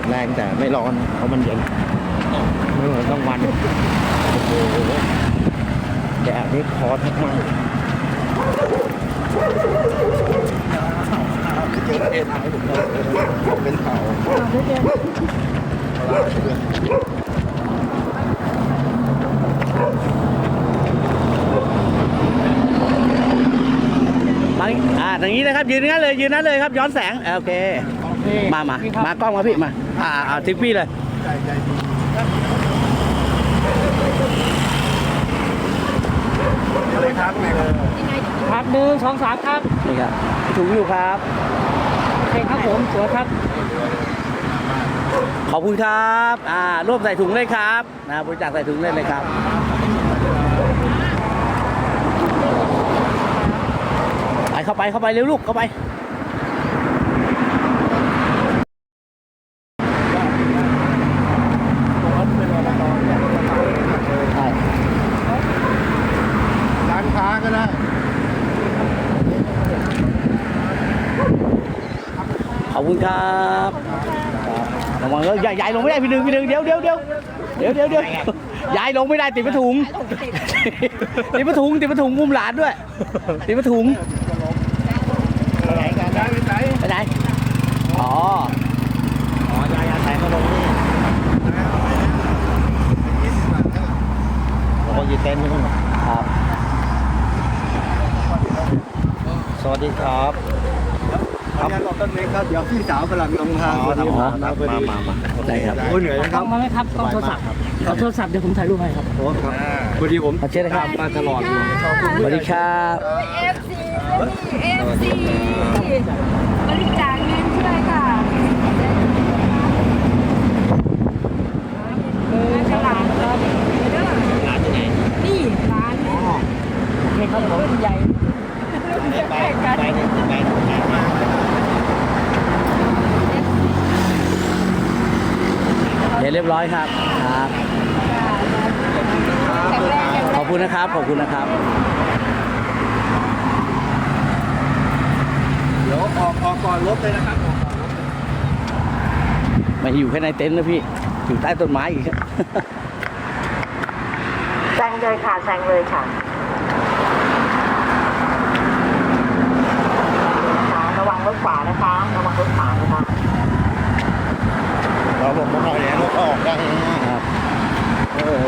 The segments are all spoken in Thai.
ดแรงแต่ไม่ร้อนเพราะมันเย็นไม่เหมือนกลางวันโอ้โหแดดนี่คอทักมันเจอเอ็นไอผมเลยเป็นเขามาอ่าอย่างนี้นะครับ ยืนนั้นเลย ยืนนั้นเลยครับ ย้อนแสง โอเค มามามากล้องมาพี่มา อ่าอ่าทิปพี่เลยเลยครับครับหนึ่งสองสามครับนี่ครับถุงอยู่ครับโอเคครับผมสวยครับขอบคุณครับอ่าร่วมใส่ถุงเลยครับนะบริจาคใส่ถุงเลยเลยครับไปเข้าไปเข้าไปเร็วลูกเข้าไป ใช่ ร้านค้า ก็ได้ขอบคุณครับระวังเลยยายลงไม่ได้พี่หนึ่งพี่หนึ่งเดี๋ยวเดี๋ยวเดี๋ยวเดี๋ยวเดี๋ยวเดี๋ยวยายลงไม่ได้ติดผ้าถุงติดผ้าถุงติดผ้าถุงมุมหลานด้วยติดผ้าถุงไหนกันได้ไหนไปไหนอ๋ออ๋อยายาแทงมาลงนี่โอ้ยเต้นไม่ต้อง ครับ ส วัสดีครับครับต้นนี้ครับ เดี๋ยวพี่สาวกำลังลงทางมามามามาได้ครับโอ้เหนื่อยนะคกล้รัอบงมาไหมครับกล้องโทรศัพท์กล้องโทรศัพท์เดี๋ยวผมถ่ายรูปให้ครับ โอ้ครับพอดีผมขอเชิญนะครับมาตลอดอยู่สวัสดีครับเอฟซีเอฟซีบริจาคเงินช่วยค่ะมาจากร้านครับร้านที่ไหนนี่ร้านนี่โอเคครับผมใหญ่ไปไปไปไป เดี๋ยวเรียบร้อยครับครับ ขอบคุณนะครับ ขอบคุณนะครับ เดี๋ยวออกออกก่อนรถเลยนะครับไม่อยู่แค่ในเต็นท์นะพี่ อยู่ใต้ต้นไม้อีกครับแซงเลยค่ะแซงเลยค่ะนะคะ ระวังรถขวานะคะระวังรถขวานะคะเราบอกมาหน่อยเนี่ยรถออกได้ครับเออ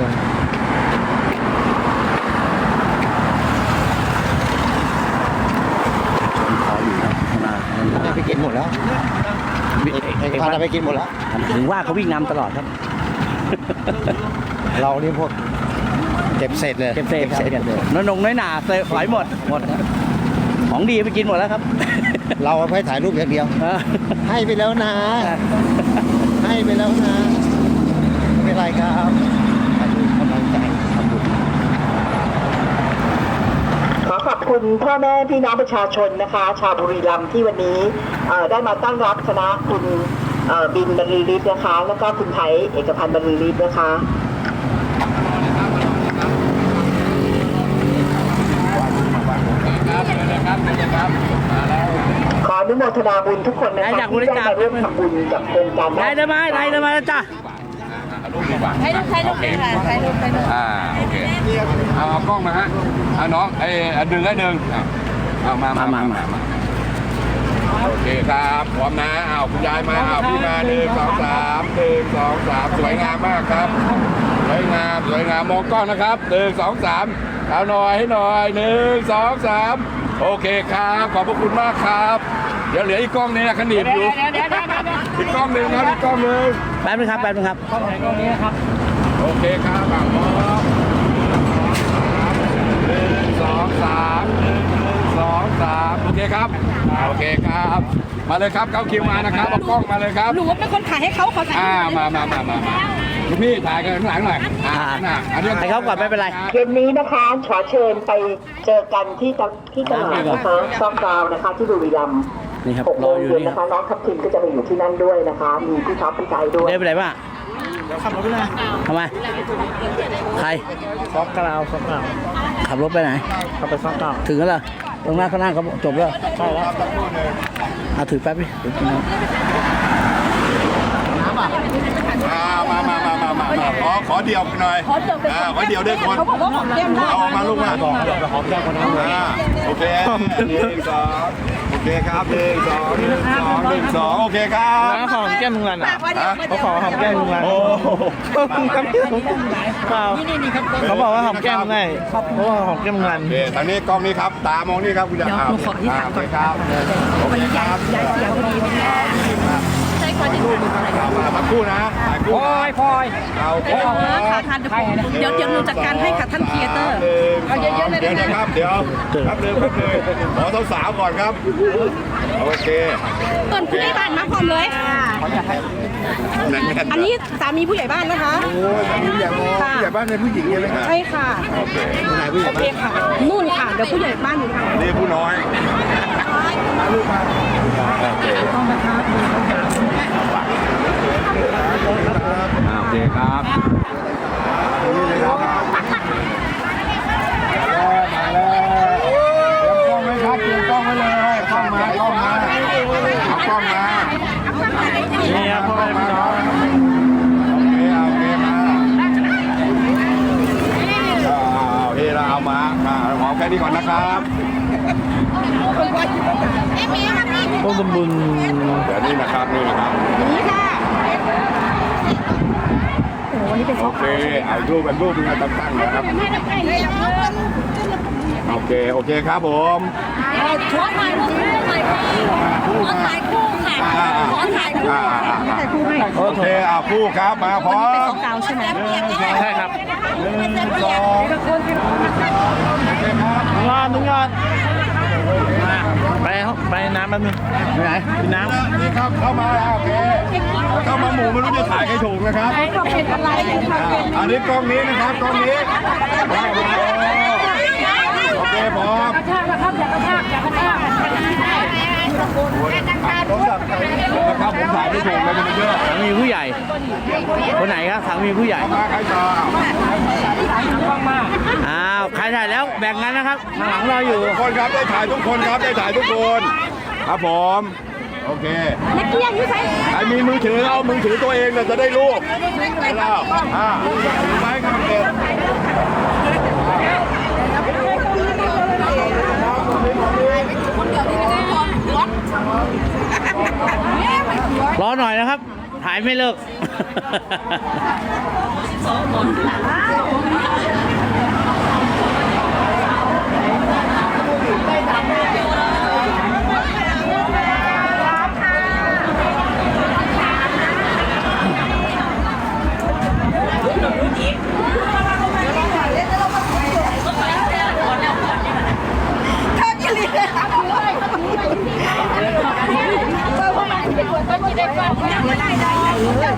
ขออยู่นะข้างหน้าไปกินหมดแล้วไอ้พันไปกินหมดแล้วถึงว่าเขาวิ่งนำตลอดครับ เรานี่พวกเก็บเศษเลย เก็บเศษครับเก็บเศษน้อยนงน้อยหนาเศษฝอยหมด หมดครับ ของดีไปกินหมดแล้วครับ เราเอาไปถ่ายรูปอย่างเดียวเออให้ไปแล้วนะ ให้ไปแล้วนะ ไม่เป็นไรครับถ่ายรูปกำลังใจทำบุญขอขอบคุณพ่อแม่พี่น้องประชาชนนะคะ ชาวบุรีรัมย์ที่วันนี้เอ่อได้มาตั้งรับคณะคุณเอ่อบินบรรลือฤทธิ์นะคะ แล้วก็คุณไทยเอกพันธ์บรรลือฤทธิ์นะคะ ขออนุโมทนาบุญทุกคนนะได้คะอยากบที่ริได้จาคมาร่วมทำบุญกับโครงการได้ได้ไหมได้ได้ไหมจ้ะให้ลูกให้ลูกเลยค่ะให้ลูกให้ลูกอ่าโอเคเอาเอากล้องมาฮะเอาน้องไอ้ยดึงให้ดึงอะเอามามามามามาโอเคครับพร้อมนะเอาคุณยายมาเอาพี่มาหนึ่งสองสามหนึ่งสองสามสวยงามมากครับสวยงามสวยงามมองกล้องนะครับหนึ่งสองสามเอาหน่อยให้หน่อยหนึ่งสองสาม โอเคครับ ขอบพระคุณมากครับ เดี๋ยวเหลืออีกกล้องนึงนะขนีบอยู่อีกกล้องหนึ่งครับอีกกล้องหนึ่งแป๊บนึงครับแป๊บนึงครับ กล้องไหนกล้องนี้นะครับ โอเคครับอะพร้อมหนึ่งสองสามหนึ่งสองสามโอเคครับ โอเคครับ มาเลยครับเข้าคิวมานะครับเอากล้องมาเลยครับ หนูว่าเป็นคนขายให้เขาเขาใส่อ่ามามามามามา คุณพี่ถ่ายกันข้างหลังหน่อยอ่าน่ะอันนี้ให้เขาก่อนไม่เป็นไร เย็นนี้นะคะขอเชิญไปเจอกันที่ตะที่ตลาดนะคะซ่อมดาวนะคะที่บุรีรัมย์นี่ครับหกรโมองอยู่เย็นนี่คนะรับคะน้องทัพทิมก็จะไปอยู่ที่นั่นด้วยนะคะ มีพี่ท็อปพี่ใจด้วย เดินไปไหนบ้างทำไม ใคร ซอกกราวซอกกราวขับรถไปไหนเขาไปซอกกราวถึงแล้วเหรอตรงหน้าข้างหน้าเขาจบแล้วใช่แล้วเอาถือแป๊บดิเดี๋ยวกินน้ำ น้ำอะอ่ามามามามามามาขอขอเดี่ยวหน่อยขอเดี่ยวอ่าขอเดี่ยวด้วยคนเขาบอกว่าของแก้มได้เอาออกมาลูกมาบอกเดียวหอมแก้มคนนั้นอ่าโอเคหนึ่งสองโอเคครับหนึ่งสองหนึ่งสองหนึ่งสองโอเคครับแล้วหอมแก้มมึงวันอะเขาขอหอมแก้มมึงวันโอ้เปล่าเขาบอกว่าหอมแก้มไงเพราะว่าหอมแก้มมึงวันโอเคทางนี้กล้องนี้ครับตามองนี่ครับคุณยายครับขอที่ถามก่อนครับโอเคครับยายเสียงดีมาก พอดีใช่คนที่ถ่ายมาสักครู่นะถ่ายคู่พลอยพลอยเอาโอเคค่ะท่านเดี๋ยวเดี๋ยวหนูจัดการให้ค่ะท่านครีเอเตอร์ เอาเยอะๆเลยเดี๋ยวนะครับเดี๋ยวครับเดิมครับเลยขอสาวๆก่อนครับ โอเคต้นผู้ใหญ่บ้านมาพร้อมเลยนั่นแน่นอันนี้สามีผู้ใหญ่บ้านนะคะโอ้ยแบบนี้อย่างผู้ใหญ่บ้านเป็นผู้หญิงใช่ไหมครับใช่ค่ะ โอเคโอเคค่ะ นู่นค่ะ เดี๋ยวผู้ใหญ่บ้านอยู่ทาง นี่ผู้น้อย โอเคครับนี่ โอเลยครับมาแล้วเตรียมกล้องไว้ครับเตรียมกล้องไว้เลยกล้องมากล้องมาเอากล้องมา นี่ครับพ่อแม่พี่น้อง โอเคเอาโอเคมาเอาเฮเราเอามามาหอมแค่นี้ก่อนนะครับ ต้นตำบุญ เดี๋ยวนี้นะครับนี่นะครับ นี้ค่ะ โอายรูปเป็นรูปเป็นตั้งตั้งนะครับ โอเค โอเคครับผมขอถ่ายรูปถ่ายคู่ขอถ่ายคู่ค่ะขอถ่ายคู่อ่าอ่าอ่าโอเคอ่าคู่ครับ มาพร้อมกาวใช่ไหมใช่ครับหนึ่งสองโอเคครับทุกงานทุกงาน ไปห้องไปน้ำแป๊บนึงไปไหนกินน้ำนี่ครับเข้ามาโอเคเข้ามาหมู่ไม่รู้จะถ่ายใครถูกนะครับก็เป็นอะไรค่ะอ่าอันนี้กล้องนี้นะครับกล้องนี้โอเคพร้อมนะครับอย่ากระชากอย่ากระชาก นะครับผมถ่ายไม่ถูกเลยมันเยอะสามีผู้ใหญ่ คนไหนครับสามีผู้ใหญ่มาใครต่ออ้าวใครถ่ายแล้วแบ่งกันนะครับข้างหลังรออยู่ทุกคนครับได้ถ่ายทุกคนครับได้ถ่ายทุกคนครับผมโอเคนักเรียนอยู่ไหนใครมีมือถือเอามือถือตัวเองเนี่ยจะได้รูปได้แล้วอ่าไม้ครับเด็ด รอหน่อยนะครับ ถ่ายไม่เลิก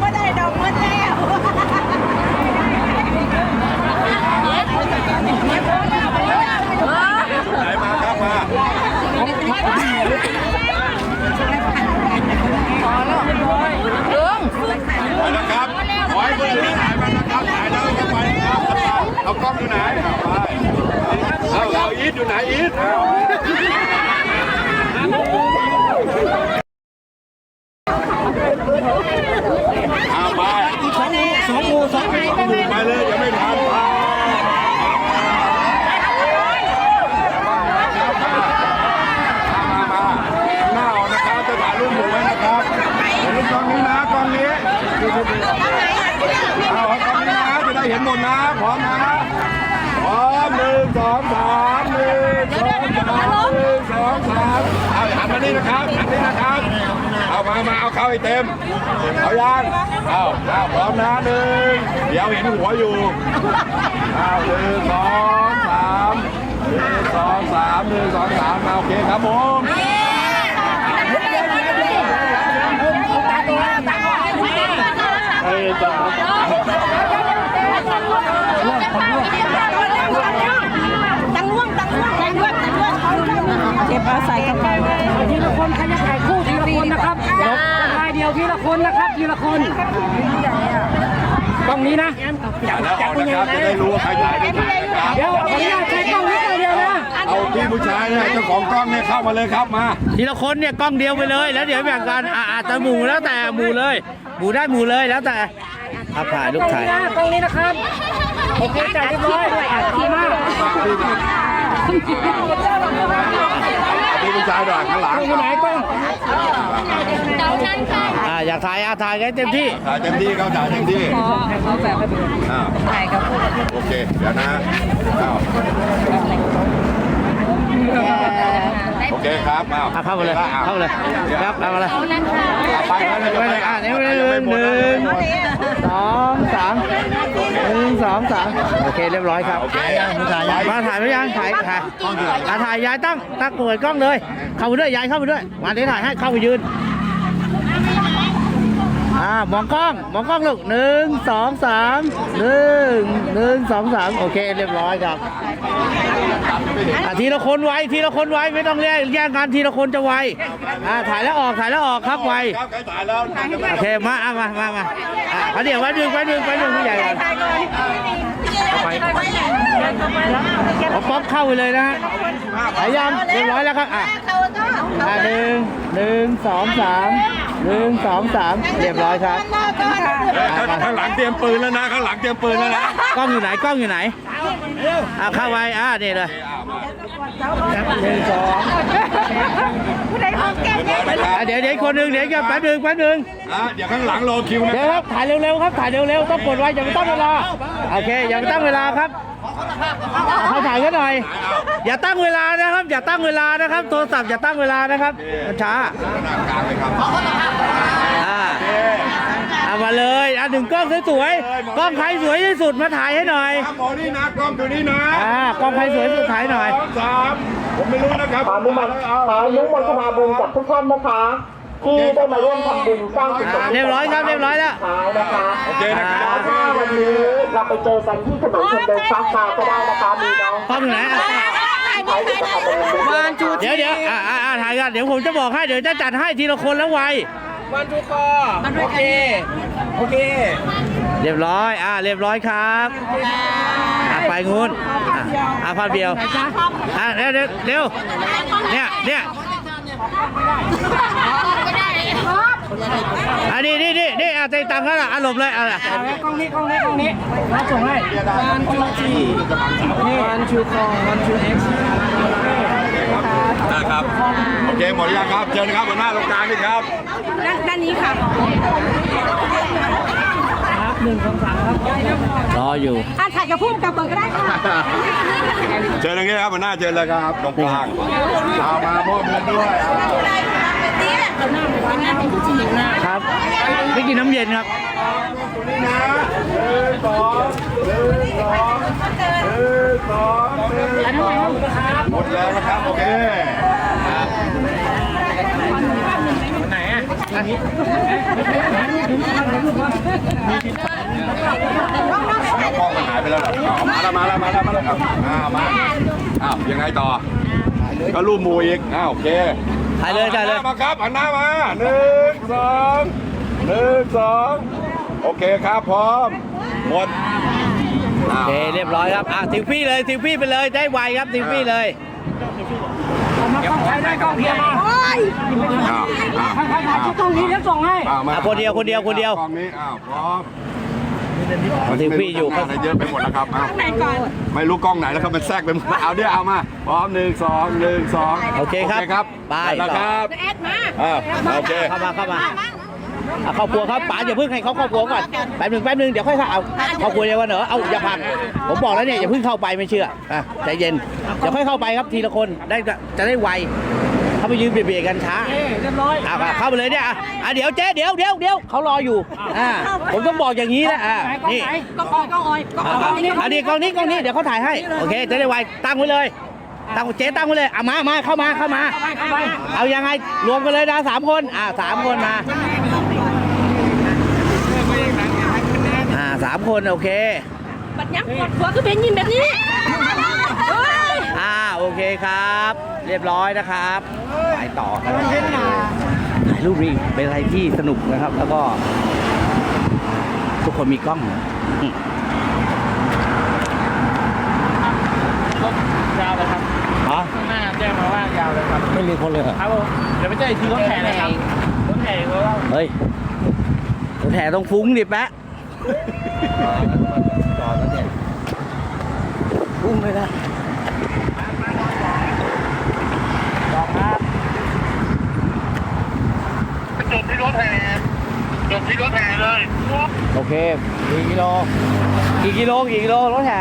ไม่ได้ดอกมันแล้ว ไหนมาครับมาไปนะครับขอให้มือถือถ่ายมานะครับถ่ายแล้วก็ไปนะครับเอากล้องอยู่ไหนเอาไปเอาเอาอีทอยู่ไหนอีท เอาไปสองสองงูสองงูไปเลยยังไม่ทันไปมามาน้าออกนะครับจะถ่ายรูปหมู่ไว้นะครับเห็นกล้องนี้นะกองนี้เอาเอากองนี้นะจะได้เห็นหมดนะพร้อมนะพร้อมหนึ่งสองสามหนึ่งสองสามหนึ่งสองสามเอาหันมานี่นะครับ เอามามาเอาเข้าให้เต็ม เอายังเอาเอาพร้อมนะหนึ่งเดี๋ยวเห็นหัวอยู่เอาหนึ่งสองสามหนึ่งสองสามหนึ่งสองสามมาโอเคครับผมตังล่วงตังล่วงตังล่วงตังล่วงเก็บเอาใส่กระเป๋าทีละคนใครจะถ่าย ยเดียวทีละคนนะครับทีละคนกล้องนี้นะอย่าแล้วออกนะครับจะได้รู้ว่าใครถ่ายไม่ถ่ายนะครับเดี๋ยวขออนุญาตใช้กล้องนี้ตัวเดียวนะเอาที่ผู้ชายเนี่ยเจ้าของกล้องเนี่ยเข้ามาเลยครับมา ทีละคนเนี่ยกล้องเดียวไปเลย แล้วเดี๋ยวแบ่งกันอ่าแต่หมู่แล้วแต่หมู่เลยหมูได้หมูเลยแล้วแต่เอาถ่ายลูกถ่ายตรงนี้นะครับโอเคจ่ายเรียบร้อยดีมากพี่ผู้ชายหน่อยข้างหลังอยู่ไหนกล้อง อ่าอยากถ่ายอะถ่ายกันเต็มที่ถ่ายเต็มที่เขาถ่ายเต็มที่อ้าวโอเค เดี๋ยวนะอ้าว โอเคครับอ้าวอะเข้ามาเลยเข้ามาเลยครับเอามาเลยไปแล้วนะไปเลยอะนี่หนึ่งหนึ่งสองสามหนึ่งสองสามโอเคเรียบร้อยครับ โอเคมาถ่ายไหมยังถ่ายถ่ายอะถ่ายยายตั้งตั้งเปิดกล้องเลย เข้าไปด้วยยายเข้าไปด้วยมาเดี๋ยวถ่ายให้เข้าไปยืน อ่ามองกล้อง มองกล้องลูกหนึ่งสองสามหนึ่งหนึ่งสองสามโอเคเรียบร้อยครับอะทีละคนไวทีละคนไวไม่ต้องแย่งแย่งกันทีละคนจะไวอ่าถ่ายแล้วออกถ่ายแล้วออกครับไวครับใครถ่ายแล้วโอเคมาอะมามามาอะเอาเดี๋ยวไว้หนึ่งไว้หนึ่งไว้หนึ่งผู้ใหญ่ก่อนเอาป๊อปเข้าไปเลยนะฮะถ่ายยังเรียบร้อยแล้วครับอะอะหนึ่งหนึ่งสองสาม หนึ่งสองสามเรียบร้อยครับข้างหลังเตรียมปืนแล้วนะข้างหลังเตรียมปืนแล้วนะกล้องอยู่ไหนกล้องอยู่ไหนอะเข้าไปอะนี่เลย หนึ่งสองผู้ใดของแก้มเนี่ยอะเดี๋ยวเดี๋ยวอีกคนหนึ่งเดี๋ยวอีกแป๊บหนึ่งแป๊บหนึ่งอะเดี๋ยวข้างหลังรอคิวนะเดี๋ยวครับถ่ายเร็วๆครับถ่ายเร็วๆต้องกดไว้อย่าไปตั้งเวลาโอเคอย่าไปตั้งเวลาครับเขาถ่ายกันหน่อย อย่าตั้งเวลานะครับ อย่าตั้งเวลานะครับ โทรศัพท์อย่าตั้งเวลานะครับมันช้า หน้ากลางเลยครับ อ่าเอามาเลยอะหนึ่งกล้องสวยๆกล้องใครสวยที่สุดมาถ่ายให้หน่อยหมอนี่นะกล้องดูนี่นะอ่ากล้องใครสวยที่สุดถ่ายหน่อยสองสามผมไม่รู้นะครับขออนุโมทขออนุโมทนาบุญกับทุกท่านนะคะที่ได้มาร่วมทำบุญสร้างกุศลเรียบร้อยครับเรียบร้อยแล้วท้ายนะคะโอเคนะครับแล้วถ้าวันนี้เราไปเจอกันที่ถนนคนเดินฟ้าฟ้าก็ได้นะคะมีน้องกล้องอยู่ไหนอะใช้เอกพันธ์บรรลือฤทธิ์เดี๋ยวเดี๋ยวอ่าอ่าอ่าถ่ายกันเดี๋ยวผมจะบอกให้เดี๋ยวจะจัดให้ทีละคนแล้วไว วันทุกคอโอเค โอเค เรียบร้อย อ่า เรียบร้อยครับอะไปงูนอะอะภาพเดียว อะเร็วเร็วเร็วเนี่ย เนี่ยอันนี้นี่นี่นี่อะเต็งตังค์แล้วล่ะอะหลบเลยอะกล้องนี้กล้องนี้กล้องนี้รับส่งให้วันชูจีวันชูคองวันชูเอ็กซ์นะครับ โอเค หมดหรือยังครับ เชิญนะครับหัวหน้าตรงกลางนี่ครับ ด้านนี้ค่ะ ครับหนึ่งสองสามครับรออยู่ อะถ่ายกับพุ่มกับเบิร์ก็ได้ค่ะเชิญตรงนี้ครับหัวหน้าเชิญเลยครับตรงกลางเอามามอบเงินด้วยครับไม่กินน้ำเย็นครับนี่นะหนึ่งสองหนึ่งสองหนึ่งสองหนึ่งสองหมดแล้วนะครับโอเค ไหนอะ กล้องมันหายไปแล้วหรอมาแล้วมาแล้วมาแล้วมาแล้วอ้าวมาอ้าวยังไงต่อ ก็รูปมูอีกอ้าวโอเคถ่ายเลยถ่ายเลยมาครับหันหน้ามาหนึ่งสองหนึ่งสองโอเคครับพร้อมหมดโอเคเรียบร้อยครับอะทิวฟี่เลยทิวฟี่ไปเลยได้ไวครับทิวฟี่เลย มากล้องใครได้กล้องเพียมาอ้าวอ้าวใครใครถ่ายชุดกล้องนี้แล้วส่งให้อ้าวมาอะคนเดียวคนเดียวคนเดียวกล้องนี้อ้าวพร้อมทิวฟี่อยู่ไม่รู้จะหน้าไหนเยอะไปหมดแล้วครับอ้าวไม่รู้กล้องไหนแล้วครับมันแทรกไปหมดเอาเดี๋ยวเอามาพร้อมหนึ่งสองหนึ่งสองโอเคครับโอเคครับไปได้แล้วครับ แอดมา อ่าโอเค เข้ามาเข้ามาเอาครอบครัวครับป๋าอย่าเพิ่งให้เขาครอบครัวก่อนแป๊บหนึ่งแป๊บหนึ่งเดี๋ยวค่อยเข้าเอาครอบครัวเดียวกันเหรอเอาอย่าผลักผมบอกแล้วเนี่ยอย่าเพิ่งเข้าไปไม่เชื่ออะใจเย็นเดี๋ยวค่อยเข้าไปครับทีละคนได้จะได้ไวเข้าไปยืนเบียดๆกันช้าเอ้เรียบร้อยอะอะเข้าไปเลยเนี่ยอะอะเดี๋ยวเจ๊เดี๋ยวเดี๋ยวเดี๋ยวเขารออยู่อ่าผมต้องบอกอย่างนี้นะอ่านี่กล้องออยกล้องออยกล้องอะออะอยนี่อันนี้กล้องนี้กล้องนี้เดี๋ยวเขาถ่ายให้โอเคจะได้ไวตั้งไว้เลยตั้งเจ๊ตั้งไว้เลยอะมามาเข้ามาเข้ามาเข้าไปเอายังไงรวมกันเลยนะสามคนอ่าสามคนมาอ่า สามคนโอเคบัดยังกดหัวคือเป็นยินแบบนี้เฮ้ยอ่าโอเคครับ เรียบร้อยนะครับไปต่อครับถ่ายรูปนี้เป็นอะไรที่สนุกนะครับ แล้วก็ ทุกคนมีกล้องอืมยาวเลยครับอ๋อข้างหน้าแจ้งมาว่ายาวเลยครับ ไม่มีคนเลยเหรอครับผมเดี๋ยวไปเจออีกทีรถแห่เลยครับรถแห่เขาเล่าเฮ้ยเอแถต้องฟุ้งดิแปะ จอดแล้วเนี่ยฟุ้งเลยนะจอดครับที่รถแห่จบที่รถแห่เลยโอเคกี่กิโลกี่กิโลกี่กิโลรถแห่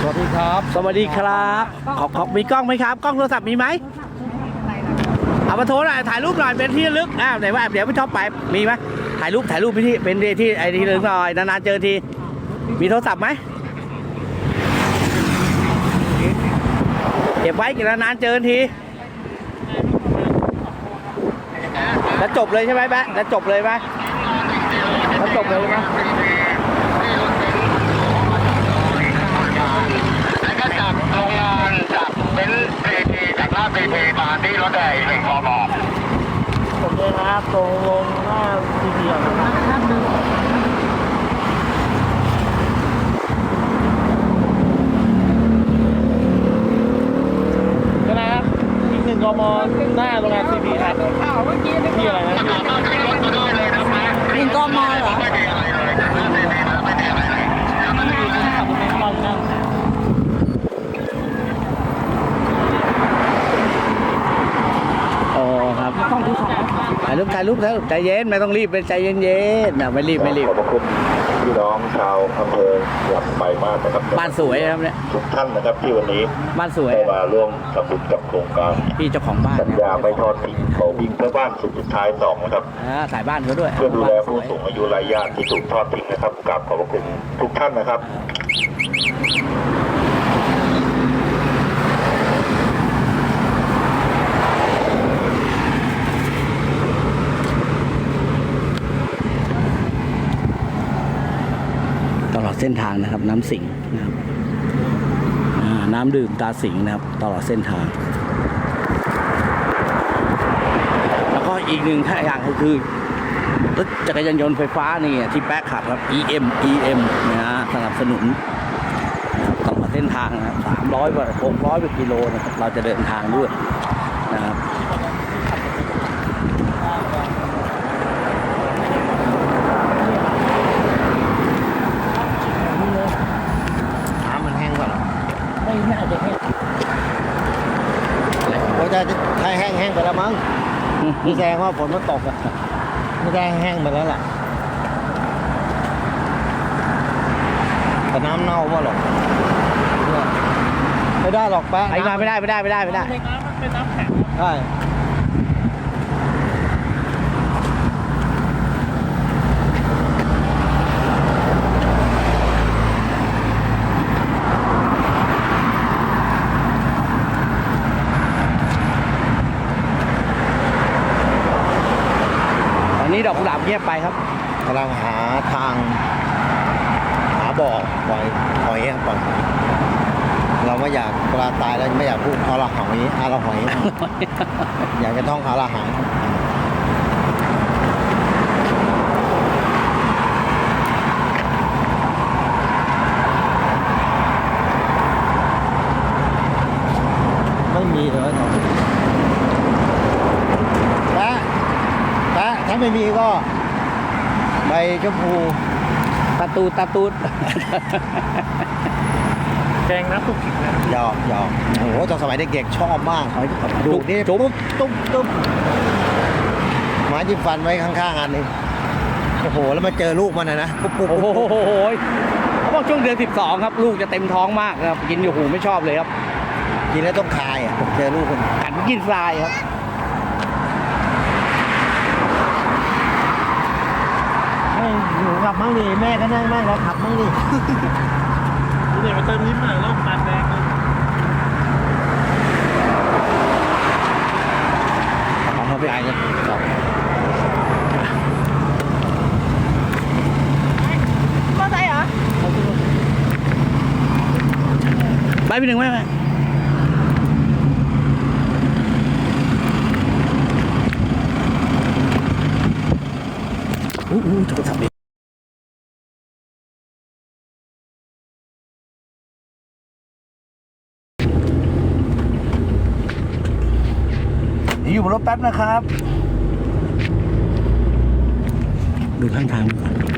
สวัสดีครับ สวัสดีครับขอขอมีกล้องไหมครับ กล้องโทรศัพท์มีไหมเอามาโทรหน่อยถ่ายรูปหน่อยเป็นที่ระลึกอ้าวไหนว่าเดี๋ยวพี่ชอบไปมีไหม ถ่ายรูปถ่ายรูปไปที่เป็นที่ไอ้ที่ระลึกหน่อยนานๆเจอที มีโทรศัพท์ไหมเก็บไว้กี่นานๆเจอทีแล้วจบเลยใช่ไหมแบ๊ะแล้วจบเลยไหมแล้วจบเลยไหมแล้วก็จับโรงงานจับเป็นพีพีจากหน้าพีพีมาที่รถแห่อีกหนึ่งกมโอเคครับตรงลงหน้า ทีเดียวก็นะครับอีกหนึ่งกมหน้าโรงงานซีพีครับที่อะไรนะลิงกอมอเหรออ๋อครับ ถ่ายรูปถ่ายรูปถ่ายรูปใจเย็นไม่ต้องรีบเป็นใจเย็นๆนะไม่รีบไม่รีบขอบพระคุณพี่น้องชาวอำเภอหลับไปมากนะครับบ้านสวยนะครับเนี่ยทุกท่านนะครับที่วันนี้บ้านสวยได้มาร่วมทำบุญกับโครงการพี่เจ้าของบ้านสัญญาไม่ทอดทิ้งเขาวิ่งเพื่อบ้านสุดสุดท้ายสองนะครับอ่าถ่ายบ้านเขาด้วยเพื่อดูแลบ้านสผู้วยสูงอายุรายญาติที่ถูกทอดทิ้งนะครับกราบขอบพระคุณทุกท่านนะครับ ตลอดเส้นทางนะครับ น้ำสิงห์นะครับอ่าน้ำดื่มตาสิงนะครับ ตลอดเส้นทาง แล้วก็อีกหนึ่งท่าอย่างก็คือรถจักรยานยนต์ไฟฟ้านี่ที่แป๊กขับครับ EM EM นะฮะสนับสนุนตลอดเส้นทางนะครับสามร้อยกว่าหกร้อยกว่ากิโลนะครับเราจะเดินทางด้วยนะครับ น้ำมันแห้งก่อนไม่น่าจะแห้งโอ้ยจะถ้า แห้งแห้งไปแล้วมั้งนี่แสดงว่าฝนมันตกอะไม่ได้แห้งไปแล้วล่ะแต่น้ำเน่าว่าหรอกเนี่ยไม่ได้หรอกแป๊ะไอ้งานไม่ได้ไม่ได้ไม่ได้ไม่ได้ใช่ อนนี้ดอกกุหลาบเงียบไปครับกำลังหาทาง หาบ่อปล่อยหอยอะปล่อยหอยเราไม่อยากเวลาตายแล้วไม่อยากพูดเอาละหอยเอาละหอย อยากจะท่องเอาละหายไม่มีเลยแปะแปะถ้า ไม่มีก็ใบชมพูตาตูดตาตูด แกงน้ำตุกหยอกหยอกโอ้โหตอนสมัยเด็กๆชอบมากดูดนี่จุ๊บปุ๊บตุ๊บตุ๊บหมาจิ้มฟันไว้ข้างๆอันนี้โอ้โห แล้วมาเจอลูกมันนะนะปุ๊บปุ๊บโอ้ปุ๊บโหปุ๊บเขาบอกช่วงเดือน 12 ครับ ลูกจะเต็มท้องมากนะครับ กินอยู่หูไม่ชอบเลยครับ กินแล้วต้องคายอะเจอลูกมันกัดกินทรายครับ ให้หนู ขับมั่งดิแม่ก็นั่งมั่งแล้วขับมั่งดินี่มาเติมลิ้มหน่อยแล้วปานแดงเลยของเขาไปไอ้เลยครับมอไซค์เหรอไปไปหนึ่งไหมไปอู้ แป๊บนะครับ ดูข้างทางก่อน